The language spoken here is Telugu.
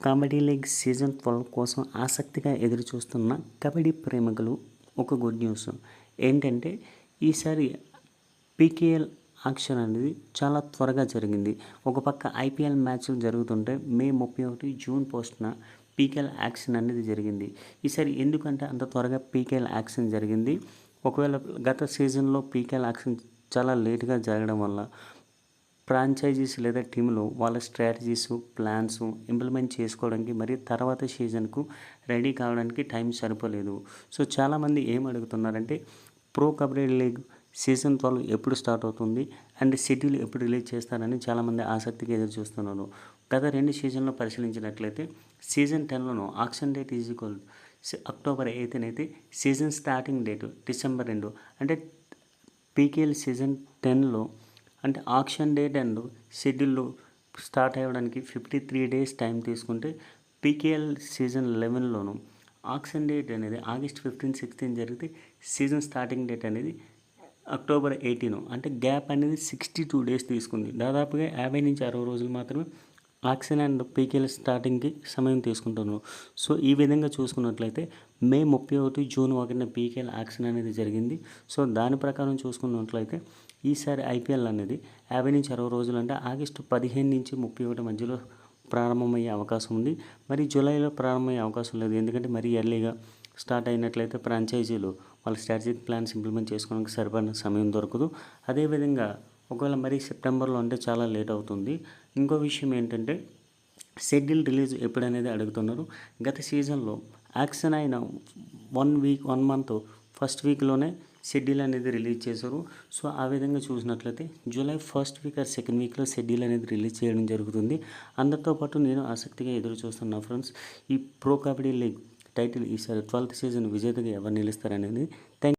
కబడ్డీ లీగ్ సీజన్ ట్వెల్వ్ కోసం ఆసక్తిగా ఎదురుచూస్తున్న కబడ్డీ ప్రేమికులు ఒక గుడ్ న్యూస్. ఏంటంటే ఈసారి పీకేఎల్ ఆక్షన్ అనేది చాలా త్వరగా జరిగింది. ఒక పక్క ఐపీఎల్ మ్యాచ్లు జరుగుతుంటే మే ముప్పై ఒకటి జూన్ పోస్ట్న పీకేఎల్ యాక్షన్ అనేది జరిగింది. ఈసారి ఎందుకంటే అంత త్వరగా పీకేఎల్ యాక్షన్ జరిగింది. ఒకవేళ గత సీజన్లో పీకేఎల్ యాక్షన్ చాలా లేట్గా జరగడం వల్ల ఫ్రాంచైజీస్ లేదా టీములు వాళ్ళ స్ట్రాటజీస్ ప్లాన్స్ ఇంప్లిమెంట్ చేసుకోవడానికి మరియు తర్వాత సీజన్కు రెడీ కావడానికి టైం సరిపోలేదు. సో చాలామంది ఏం అడుగుతున్నారంటే pro kabaddi league season twelve ఎప్పుడు స్టార్ట్ అవుతుంది? అండ్ షెడ్యూల్ ఎప్పుడు రిలీజ్ చేస్తారని చాలామంది ఆసక్తిగా ఎదురు చూస్తున్నారు. గత రెండు సీజన్లో పరిశీలించినట్లయితే season టెన్లోను auction date is equal October eighth అయితే సీజన్ స్టార్టింగ్ డేట్ డిసెంబర్ రెండు. అంటే పీకేఎల్ సీజన్ టెన్లో అంటే auction date and schedule start అవ్వడానికి ఫిఫ్టీ త్రీ డేస్ టైం తీసుకుంటే పీకేఎల్ సీజన్ లెవెన్లోను ఆక్షన్ డేట్ అనేది ఆగస్ట్ ఫిఫ్టీన్ సిక్స్టీన్ జరిగితే సీజన్ స్టార్టింగ్ డేట్ అనేది అక్టోబర్ ఎయిటీన్. అంటే గ్యాప్ అనేది సిక్స్టీ టూ డేస్ తీసుకుంది. దాదాపుగా యాభై నుంచి అరవై రోజులు మాత్రమే ఆక్సిజన్ అండ్ పీకేఎల్ స్టార్టింగ్కి సమయం తీసుకుంటున్నారు సో ఈ విధంగా చూసుకున్నట్లయితే మే ముప్పై ఒకటి జూన్ ఒకటిన పీకేఎల్ యాక్షన్ అనేది జరిగింది. సో దాని ప్రకారం చూసుకున్నట్లయితే ఈసారి ఐపీఎల్ అనేది యాభై నుంచి అరవై రోజులు అంటే ఆగస్టు పదిహేను నుంచి ముప్పై ఒకటి మధ్యలో ప్రారంభమయ్యే అవకాశం ఉంది. మరి జూలైలో ప్రారంభమయ్యే అవకాశం లేదు. ఎందుకంటే మరీ ఎర్లీగా స్టార్ట్ అయినట్లయితే ఫ్రాంచైజీలు వాళ్ళ స్ట్రాటజిక్ ప్లాన్స్ ఇంప్లిమెంట్ చేసుకోవడానికి సరిపడిన సమయం దొరకదు. అదేవిధంగా ఒకవేళ మరీ సెప్టెంబర్లో అంటే చాలా లేట్ అవుతుంది. ఇంకో విషయం ఏంటంటే షెడ్యూల్ రిలీజ్ ఎప్పుడనేది అడుగుతున్నారు. గత సీజన్లో యాక్షన్ అయిన one week one month first వీక్లోనే schedule అనేది రిలీజ్ చేశారు. సో ఆ విధంగా చూసినట్లయితే July first week or second వీక్లో షెడ్యూల్ అనేది రిలీజ్ చేయడం జరుగుతుంది. అందరితో పాటు నేను ఆసక్తిగా ఎదురు చూస్తున్నా ఫ్రెండ్స్ ఈ ప్రో కబడ్డీ లీగ్ టైటిల్ ఈసారి ట్వెల్త్ సీజన్ విజేతగా ఎవరు నిలుస్తారనేది థ్యాంక్